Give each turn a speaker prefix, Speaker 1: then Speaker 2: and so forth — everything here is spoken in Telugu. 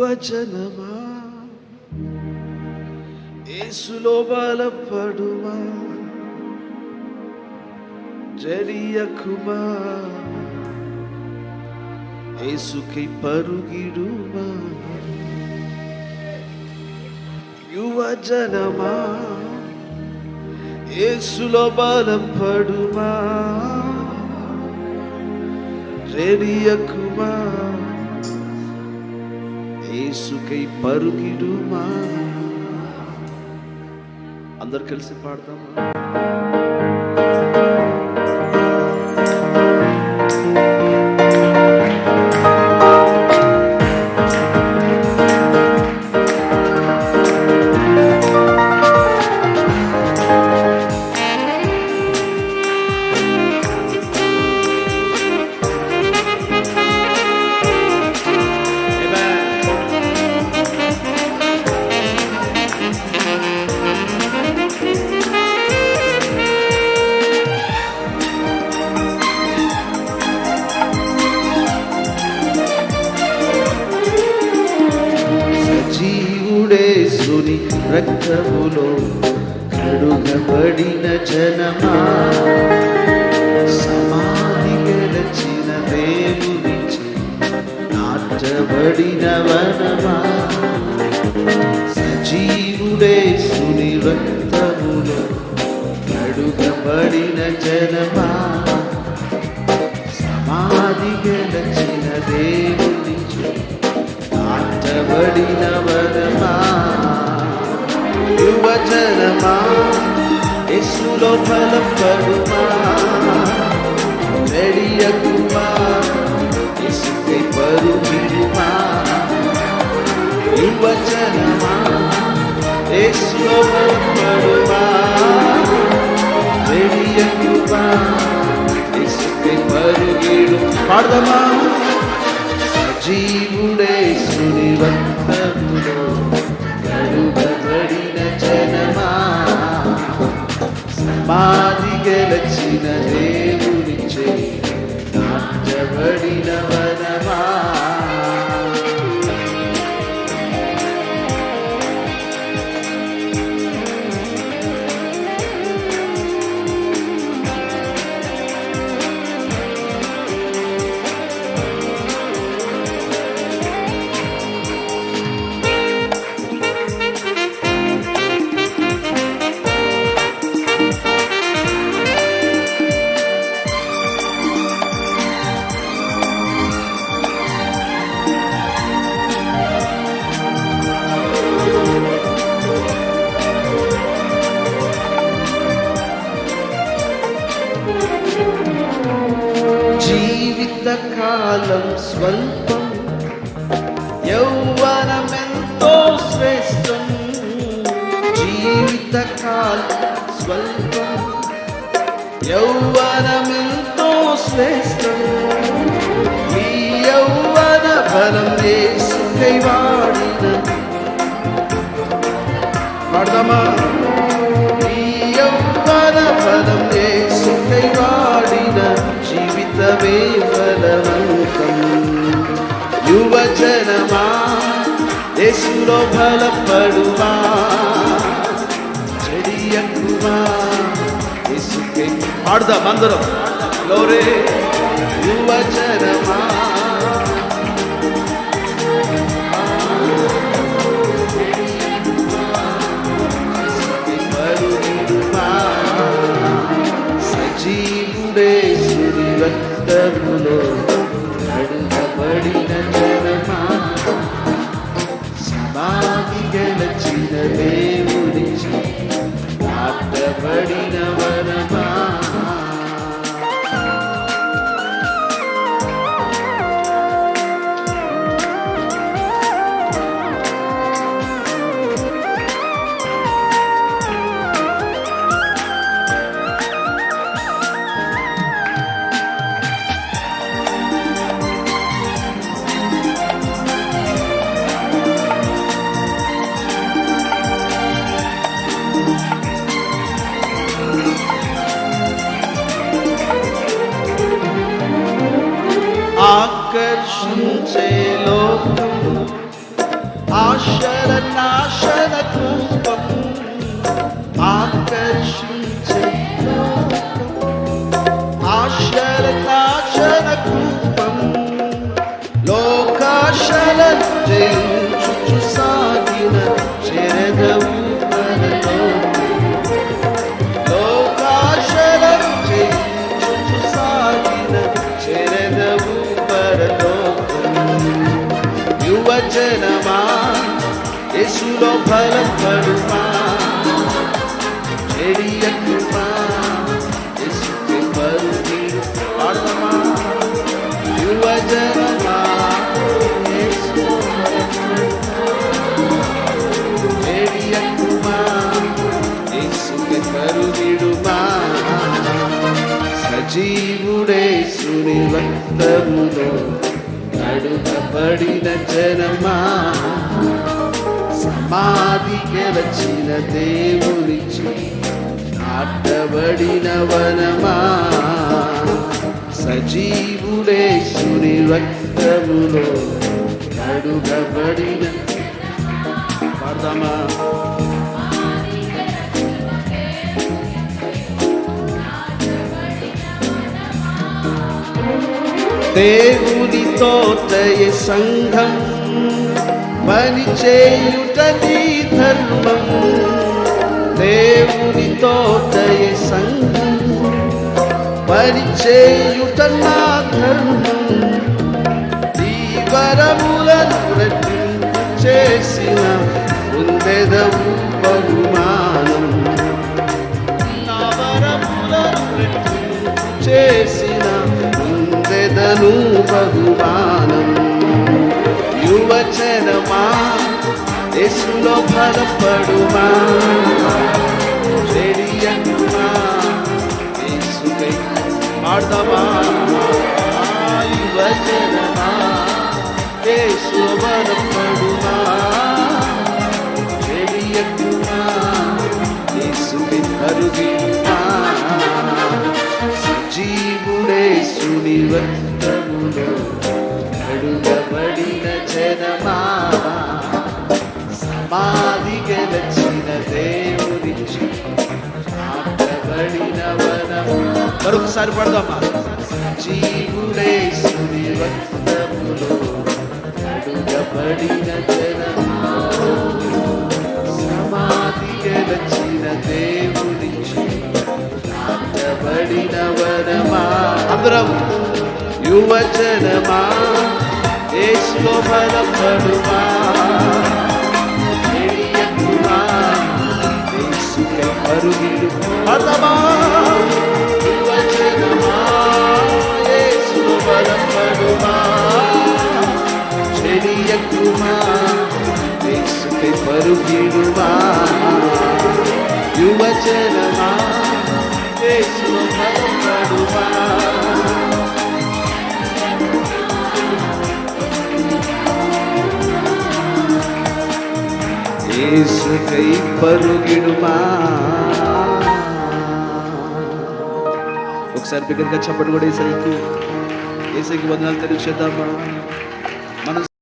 Speaker 1: వచనమా? ఏసులో బలపడుమా? జరియకుమా యేసుకై పరుగిడుమా? యువజనమా? ఏసులో బలపడుమా? జరియకుమా యేసుకై పరుగిడుమా అందరు కలిసి పాడతామా సజీవుడేసుని రక్తములో కడుగబడిన జనమా? సమాధి గెలచిన దేవునిచి నాటబడిన వనమా? సజీవుడేసుని రక్తములో కడుగబడిన జనమా? సమాధి గెలచిన దేవునిచి నాటబడిన వనమా యువజనమా యేసులో బలపడుమా వెడియకుమా యేసుకై పరుగిడుమా యువజనమా యేసులో బలపడుమా వెడియకుమా యేసుకై పరుగిడు పాడదమా సజీవుడే సుని మాది గెలచిన దేవునిచే నాటబడిన వనమా జీవిత కాలం స్వల్పం. యౌవనమెంతో శ్రేష్టం. జీవిత కాలం స్వల్పం. యౌవనమెంతో శ్రేష్టం. ఈ యౌవన బలం యేసుకై వాడిన వాడదామా ఈ యౌవన బలం యేసుకై వాడిన యువజనమా? యేసులో బలపడుమా? చెడియకుమా? యేసుకై పాడదాం అందరం. లోరే యువజనమా? పరుగిడుమా సజీవుడే సుడి యువజనమా యేసులో బలపడుమా చెడియకుమా యేసుకి రక్తములో నడుగబడిన జనమా? సమాధి గెలచిన దేవుడిచి నాటబడిన వనమా? సజీవుడే సుని రక్తములో నడుగబడిన పాడదామా? దేవుని తోటయ సంఘం పని నీ ధర్మం. దేవుని తోటయ సంఘం పరిచేయుట నా ధర్మం. తీవరములను చేసిన ఉండెదవు బహుమా బహుమానం యువచనమా యేసులో బలపడుమా? చెడియనుమా యేసుకై పాడదామా? యువచనమా యేసు బలపడుమా? చెడియకుమా యేసుకై కరుగిమా సజీవుడే సుని మరొకసారి పడదామా? జీవుడే సుని వక్తములో అడుగబడిన జనమా సమాధి గెలచిన దేవుడిచి నాటబడిన వనమా అందరం యువజనమా బలపడుమా పదమా బలం పడుమా చెడియకుమా యేసుకై పరుగిడుమా? యువజనమా యేసులో బలపడుమా యేసుకై పరుగిడుమా? ఒకసారి బిగ్గరగా చెప్పడు కూడా ఏసైకి ఏసైకి వందనాలు తెలియచేద్దామా